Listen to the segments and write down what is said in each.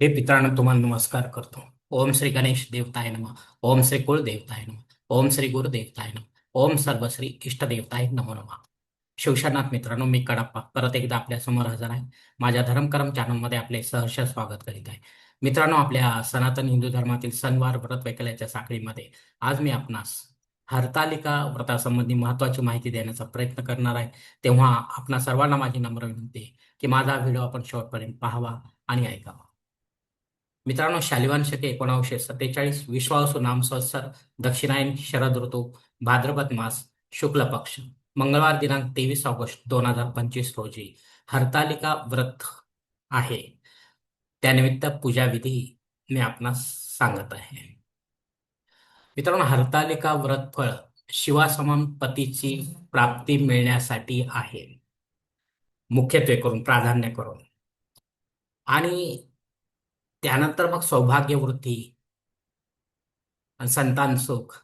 हे पितरांनो तुम्हाला नमस्कार करतो. ओम श्री गणेश देवताय नम. ओम श्री कुळ देवताय नम. ओम श्री गुरु देवताय नम. ओम सर्वश्री इष्ट देवताय नमो नमः. शिवशनाथ मित्रांनो मी कडप्पा परत एकदा आपल्यासमोर हजर आहे. माझ्या धर्मकरम चॅनलमध्ये आपले सहर्ष स्वागत करीत आहे. मित्रांनो आपल्या सनातन हिंदू धर्मातील सणवार व्रत वैकल्याच्या साखळीमध्ये आज मी आपणास हरतालिका व्रतासंबंधी महत्वाची माहिती देण्याचा प्रयत्न करणार आहे. तेव्हा आपणा सर्वांना माझी नम्र विनंती की माझा व्हिडिओ आपण शेवटपर्यंत पाहावा आणि ऐकावा. मित्रांनो शालिवान शके एकोणावीसशे सत्तेचाळीस विश्वासू नाम संवत्सर दक्षिणायन शरद ऋतू भाद्रपद मास शुक्ल पक्ष. मंगळवार दिनांक तेवीस ऑगस्ट दोन हजार पंचवीस रोजी हरतालिका व्रत आहे. त्यानिमित्त पूजाविधी मी आपणास सांगत आहे. मित्रांनो हरतालिका व्रत फळ शिवासमान पतीची प्राप्ती मिळण्यासाठी आहे. मुख्यत्वे करून प्राधान्य करून. आणि त्यानंतर मग सौभाग्यवृत्ती आणि संतान सुख.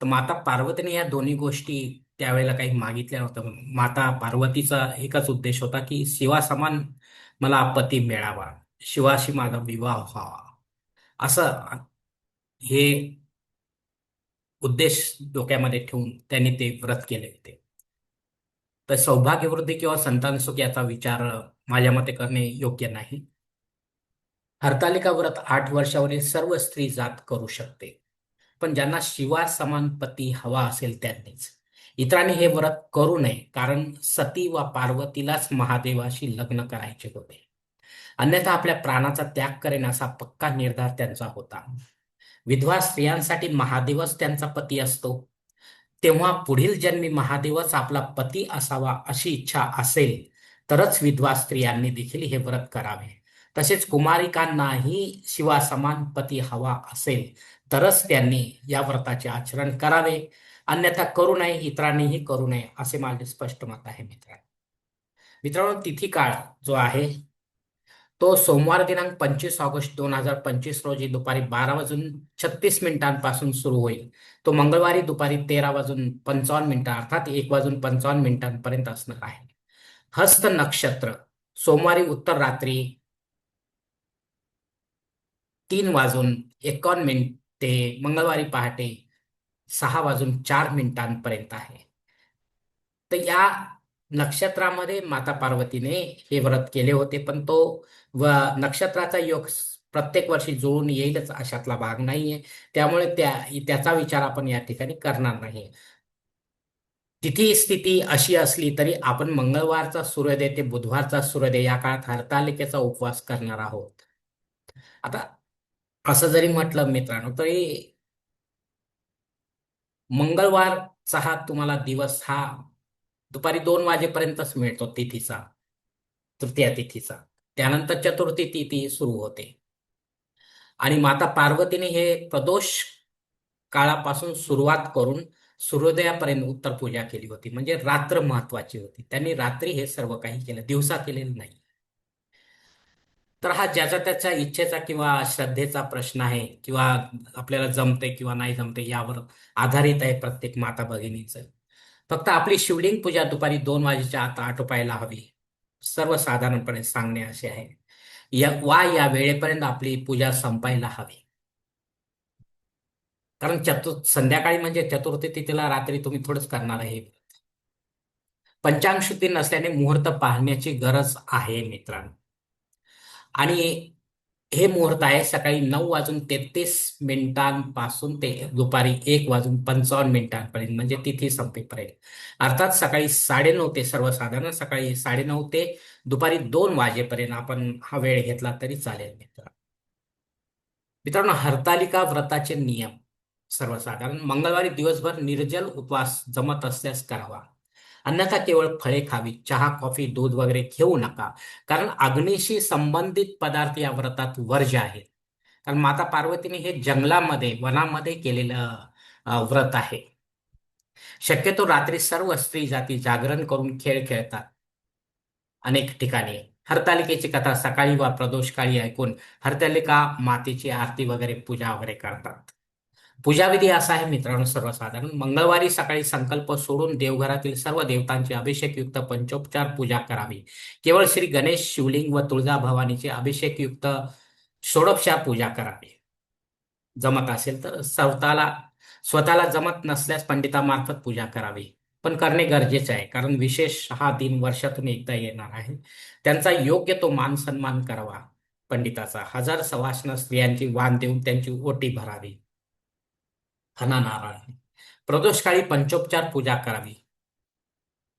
तर माता पार्वतीने या दोन्ही गोष्टी त्यावेळेला काही मागितल्या नव्हत्या माता पार्वतीचा एकच उद्देश होता की शिवासमान मला पती मिळावा. शिवाशी माझा विवाह व्हावा. असं हे उद्देश डोक्यामध्ये ठेवून त्यांनी ते व्रत केले होते. तर सौभाग्यवृद्धी किंवा संतान सुख याचा विचार माझ्या मते करणे योग्य नाही. हरतालिका व्रत आठ वर्षावरील सर्व स्त्री जात करू शकते. पण ज्यांना शिवा समान पती हवा असेल त्यांनीच. इतरांनी हे व्रत करू नये कारण सती व पार्वतीलाच महादेवाशी लग्न करायचे होते. अन्यथा आपल्या प्राणाचा त्याग करेन असा पक्का निर्धार त्यांचा होता. विधवा स्त्रियांसाठी महादेवच त्यांचा पती असतो. तेव्हा पुढील जन्मी महादेवच आपला पती असावा अशी इच्छा असेल तरच विधवा स्त्रियांनी देखील हे व्रत करावे. तसेच कुमारिकांनाही शिवासमान पती हवा असेल तरच त्यांनी या व्रताचे आचरण करावे. अन्यथा करू नये इतरांनीही करू नये असे माझे स्पष्ट मत आहे मित्रांनो. मित्रांनो तिथी काळ जो आहे तो सोमवार दिनांक पंचवीस ऑगस्ट दोन हजार पंचवीस रोजी दुपारी बारा वाजून छत्तीस मिनिटांपासून सुरू होईल. तो मंगळवारी दुपारी तेरा वाजून पंचावन्न मिनिटं अर्थात एक वाजून पंचावन्न मिनिटांपर्यंत असणार आहे. हस्त नक्षत्र सोमवारी उत्तर रात्री तीन वाजून एकावन्न मिनिट ते मंगळवारी पहाटे सहा वाजून चार मिनिटांपर्यंत आहे. तर या नक्षत्रामध्ये माता पार्वतीने हे व्रत केले होते पण तो व नक्षत्राचा योग प्रत्येक वर्षी जुळून येईलच अशातला भाग नाहीये. त्यामुळे त्या त्याचा विचार आपण या ठिकाणी करणार नाही. तिथी स्थिती अशी असली तरी आपण मंगळवारचा सूर्योदय ते बुधवारचा सूर्योदय या काळात हरतालिकेचा उपवास करणार आहोत. आता असं जरी म्हटलं मित्रांनो तरी मंगळवारचा हा तुम्हाला दिवस हा दुपारी दोन वाजेपर्यंतच मिळतो तिथीचा तृतीया तिथीचा. त्यानंतर चतुर्थी तिथी सुरू होते. आणि माता पार्वतीने हे प्रदोष काळापासून सुरुवात करून सूर्योदयापर्यंत उत्तर पूजा केली होती. म्हणजे रात्र महत्वाची होती. त्यांनी रात्री हे सर्व काही केलं. दिवसा केलेलं नाही. तर हा ज्याचा त्याच्या इच्छेचा किंवा श्रद्धेचा प्रश्न आहे किंवा आपल्याला जमते किंवा नाही जमते यावर आधारित आहे प्रत्येक माता भगिनीचं. फक्त आपली शिवलिंग पूजा दुपारी दोन वाजेच्या आत आटोपायला हवी. सर्वसाधारणपणे सांगणे असे आहे. या वा या वेळेपर्यंत आपली पूजा संपायला हवी. कारण चतुर् संध्याकाळी म्हणजे चतुर्थी तिथीला रात्री तुम्ही थोडंच करणार आहे. पंचांग शुद्धी नसल्याने मुहूर्त पाहण्याची गरज आहे मित्रांनो. आणि हे मुहूर्त आहे सकाळी नऊ वाजून तेहतीस मिनिटांपासून ते दुपारी एक वाजून पंचावन्न मिनिटांपर्यंत म्हणजे तिथी संपेपर्यंत. अर्थात सकाळी साडेनऊ ते सर्वसाधारण सकाळी साडेनऊ ते दुपारी दोन वाजेपर्यंत आपण हा वेळ घेतला तरी चालेल मित्र मित्रांनो हरतालिका व्रताचे नियम सर्वसाधारण. मंगळवारी दिवसभर निर्जल उपवास जमत असल्यास करावा. अन्यथा केवळ फळे खावी चहा कॉफी दूध वगैरे घेऊ नका. कारण अग्नीशी संबंधित पदार्थ या व्रतात वर्ज्य आहेत कारण माता पार्वतीने हे जंगलामध्ये वनामध्ये केलेलं व्रत आहे. शक्यतो रात्री सर्व स्त्री जाती जागरण करून खेळ खेळतात. अनेक ठिकाणी. हरतालिकेची कथा सकाळी वा प्रदोषकाळी ऐकून हरतालिका मातेची आरती वगैरे पूजा वगैरे करतात. पूजाविधी असा आहे मित्रांनो सर्वसाधारण. मंगळवारी सकाळी संकल्प सोडून देवघरातील सर्व देवतांची अभिषेकयुक्त पंचोपचार पूजा करावी. केवळ श्री गणेश शिवलिंग व तुळजा भवानीची अभिषेकयुक्त षोडोपचार पूजा करावी. जमत असेल तर स्वतःला स्वतःला जमत नसल्यास पंडितामार्फत पूजा करावी. पण करणे गरजेचे आहे कारण विशेष हा दिन वर्षातून एकदा येणार आहे. त्यांचा योग्य तो मान सन्मान करावा. पंडिताचा हजार सवासण स्त्रियांची वाण देऊन त्यांची ओटी भरावी. हना नारायण प्रदोषकाळी पंचोपचार पूजा करावी.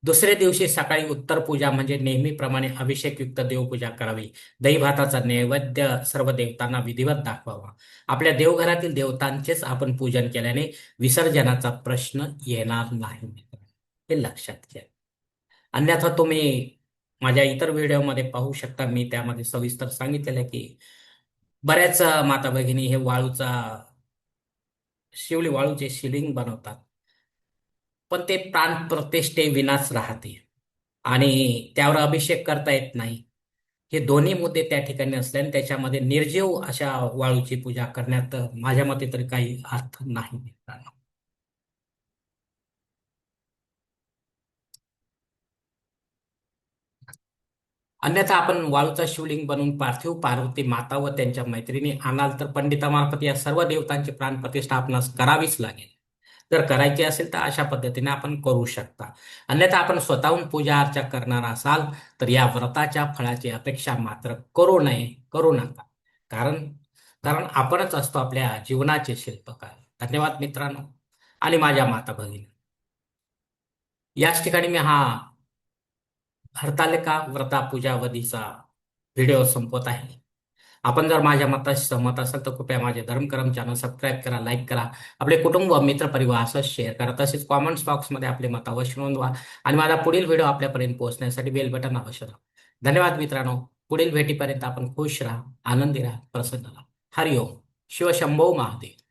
दुसऱ्या दिवशी सकाळी उत्तर पूजा म्हणजे नेहमीप्रमाणे अभिषेकयुक्त देवपूजा करावी. दही भाताचा नैवेद्य सर्व देवतांना विधिवत दाखवावा. आपल्या देवघरातील देवतांचेच आपण पूजन केल्याने विसर्जनाचा प्रश्न येणार नाही हे लक्षात घ्या. अन्यथा तुम्ही माझ्या इतर व्हिडिओमध्ये पाहू शकता. मी त्यामध्ये सविस्तर सांगितलेलं की बऱ्याच माता भगिनी हे वाळूचा शिवली वाळूचे शिलिंग बनवतात पण ते प्राण प्रतिष्ठे विनाच राहते. आणि त्यावर अभिषेक करता येत नाही. हे दोन्ही मुद्दे त्या ठिकाणी असल्याने त्याच्यामध्ये निर्जीव अशा वाळूची पूजा करण्यात माझ्या मते तरी काही अर्थ नाही अन्यथा आपण वाळूचा शिवलिंग बनवून पार्थिव पार्वती माता व त्यांच्या मैत्रिणी आणाल तर पंडितामार्फत या सर्व देवतांची प्राण प्रतिष्ठापना करावीच लागेल. जर करायची असेल तर अशा पद्धतीने आपण करू शकता. अन्यथा आपण स्वतःहून पूजा अर्चा करणार असाल तर या व्रताच्या फळाची अपेक्षा मात्र करू नये करू नका. कारण कारण आपणच असतो आपल्या जीवनाचे शिल्पकार. धन्यवाद मित्रांनो. आणि माझ्या माता भगिनी याच ठिकाणी मी हा हरतालिका व्रता पूजावधीचा व्हिडिओ संपवत आहे. आपण जर माझ्या मताशी सहमत असाल तर कृपया माझे धर्मकरम चॅनल सबस्क्राईब करा लाईक करा. आपले कुटुंब मित्र परिवार असं शेअर करा. तसेच कॉमेंट्स बॉक्समध्ये आपले मत अवश्य नोंदवा आणि माझा पुढील व्हिडिओ आपल्यापर्यंत पोहोचण्यासाठी बेल बटन अवश्य राहा धन्यवाद मित्रांनो. पुढील भेटीपर्यंत आपण खुश राहा आनंदी राहा प्रसन्न राहा. हरिओम. शिवशंभो महादेव.